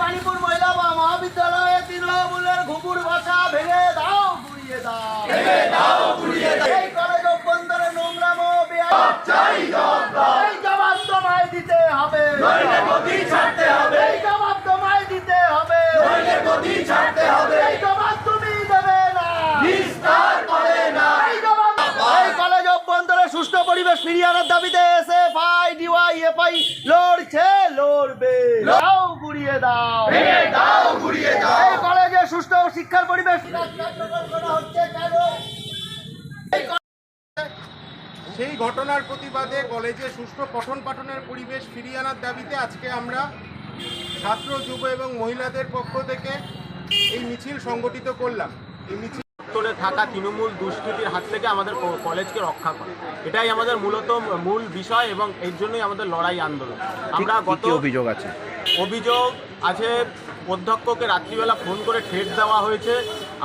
মানিপুর মহিলা মহাবিদ্যালয়ে তৃণমূলের ঘুঘুর ভাষা ভেঙে দাও গুড়িয়ে দাও ভেঙে দাও গুড়িয়ে দাও এই কলেজ অভ্যন্তরে নোংরাম চাই জবাব দাও এই জবাব তোমায় দিতে হবে নইলে গদি ছাড়তে হবে এই জবাব তোমায় দিতে হবে নইলে গদি ছাড়তে হবে এই জবাব তুমি দেবে না বিস্তার করে না এই জবাব এই কলেজ অভ্যন্তরে সুষ্ঠু পরিবেশ ফিরিয়ে আনার দাবিতে এসএফআই ডিওয়াইএফআই লড়ছে লড়বে দাও গুড়িয়ে দাও। ভেঙে দাও ঘুরিয়ে দাও। এই কলেজে সুষ্ঠু শিক্ষার পরিবেশ। সেই ঘটনার প্রতিবাদে কলেজে সুষ্ঠু পঠন পাঠনের পরিবেশ ফিরিয়ে আনার দাবিতে আজকে আমরা ছাত্র যুব এবং মহিলাদের পক্ষ থেকে এই মিছিল সংগঠিত করলাম। এই মিছিল থাকা তৃণমূল দুষ্কৃতির হাত থেকে আমাদের কলেজকে রক্ষা করে। এটাই আমাদের মূলত মূল বিষয় এবং এর জন্যই আমাদের লড়াই আন্দোলন। আমরা গত অভিযোগ আছে? অভিযোগ আছে অধ্যক্ষকে রাত্রিবেলা ফোন করে ঠেট দেওয়া হয়েছে।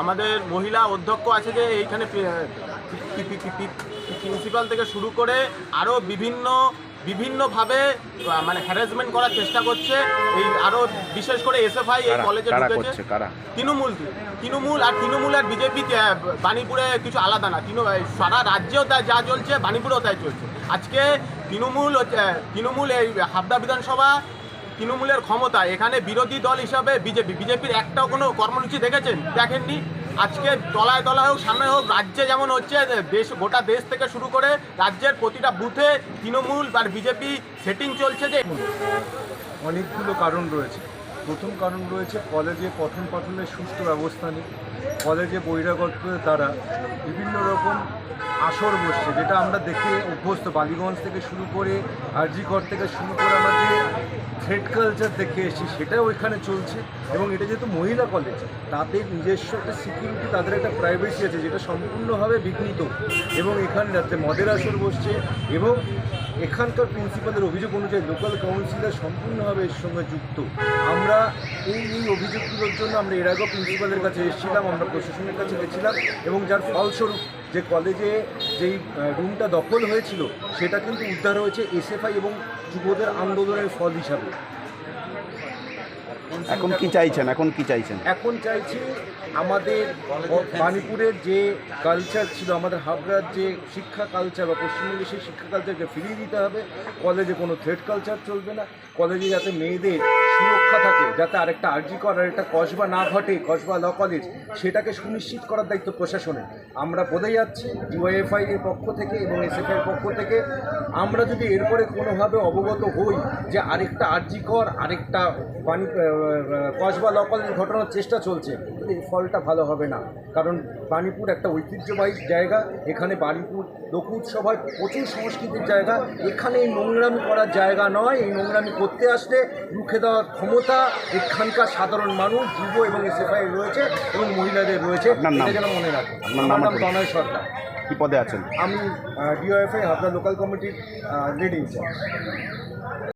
আমাদের মহিলা অধ্যক্ষ আছে যে এইখানে প্রিন্সিপাল থেকে শুরু করে আরও বিভিন্ন বিভিন্নভাবে মানে হ্যারাসমেন্ট করার চেষ্টা করছে। এই আরও বিশেষ করে এসএফআই এই কলেজে ঢুকেছে। তৃণমূল তৃণমূল আর তৃণমূল আর বিজেপি বাণীপুরে কিছু আলাদা না। তৃণ সারা রাজ্যেও তাই যা চলছে বাণীপুরেও তাই চলছে। আজকে তৃণমূল হচ্ছে তৃণমূল এই হাবড়া বিধানসভা তৃণমূলের ক্ষমতা এখানে বিরোধী দল হিসাবে বিজেপি বিজেপির একটাও কোনো কর্মসূচি দেখেছেন? দেখেননি? আজকে তলায় তলায় হোক, সামনে হোক, রাজ্যে যেমন হচ্ছে দেশ, গোটা দেশ থেকে শুরু করে রাজ্যের প্রতিটা বুথে তৃণমূল আর বিজেপি সেটিং চলছে যে অনেকগুলো কারণ রয়েছে। প্রথম কারণ রয়েছে কলেজে পঠন পাঠনের সুষ্ঠু ব্যবস্থা নেই। কলেজে বহিরাগতদের দ্বারা বিভিন্ন রকম আসর বসছে, যেটা আমরা দেখে অভ্যস্ত। বালিগঞ্জ থেকে শুরু করে আরজিকর থেকে শুরু করে আমরা যে থ্রেড কালচার দেখে এসেছি, সেটাও এখানে চলছে। এবং এটা যেহেতু মহিলা কলেজ তাদের নিজস্ব একটা সিকিউরিটি তাদের একটা প্রাইভেসি আছে, যেটা সম্পূর্ণভাবে বিঘ্নিত। এবং এখানে রাত্রে মদের আসর বসছে এবং এখানকার প্রিন্সিপালের অভিযোগ অনুযায়ী লোকাল কাউন্সিলর সম্পূর্ণভাবে এর সঙ্গে যুক্ত। আমরা এই এই অভিযোগগুলোর জন্য আমরা এর আগেও প্রিন্সিপালের কাছে এসেছিলাম আমরা প্রশাসনের কাছে গেছিলাম এবং যার ফলস্বরূপ যে কলেজে যেই রুমটা দখল হয়েছিল সেটা কিন্তু উদ্ধার হয়েছে এসএফআই এবং যুবদের আন্দোলনের ফল হিসাবে। এখন কি চাইছেন? এখন কি চাইছেন? এখন চাইছি আমাদের বাণীপুরের যে কালচার ছিল আমাদের হাবড়ার যে শিক্ষা কালচার বা পশ্চিমবঙ্গের সেই শিক্ষা কালচারকে ফিরিয়ে দিতে হবে। কলেজে কোনো থ্রেড কালচার চলবে না। কলেজে যাতে মেয়েদের সুরক্ষা থাকে, যাতে আরেকটা আর্জি করার আরেকটা কসবা না ঘটে, কসবা ল কলেজ সেটাকে সুনিশ্চিত করার দায়িত্ব প্রশাসনের। আমরা বলে যাচ্ছি ডিওয়াইএফআই এর পক্ষ থেকে এবং এসএফআই পক্ষ থেকে, আমরা যদি এরপরে কোনোভাবে অবগত হই যে আরেকটা আর্জি কর, আরেকটা কসবা ল কলেজ ঘটানোর চেষ্টা চলছে এই ফলটা ভালো হবে না। কারণ বাণীপুর একটা ঐতিহ্যবাহী জায়গা, এখানে বাণীপুর লোক উৎসব হয় প্রচুর সংস্কৃতির জায়গা, এখানে এই নোংরামি করার জায়গা নয়, এই নোংরামি করতে আসলে রুখে দেওয়ার ক্ষমতা এখানকার সাধারণ মানুষ যুব এবং এসএফআই রয়েছে এবং মহিলাদের রয়েছে। এটা যেন মনে রাখে। আমার নাম নাম তনয় সরকার। কি পদে আছেন? আমি ডিওএফআই হাবড়া লোকাল কমিটির লিডিং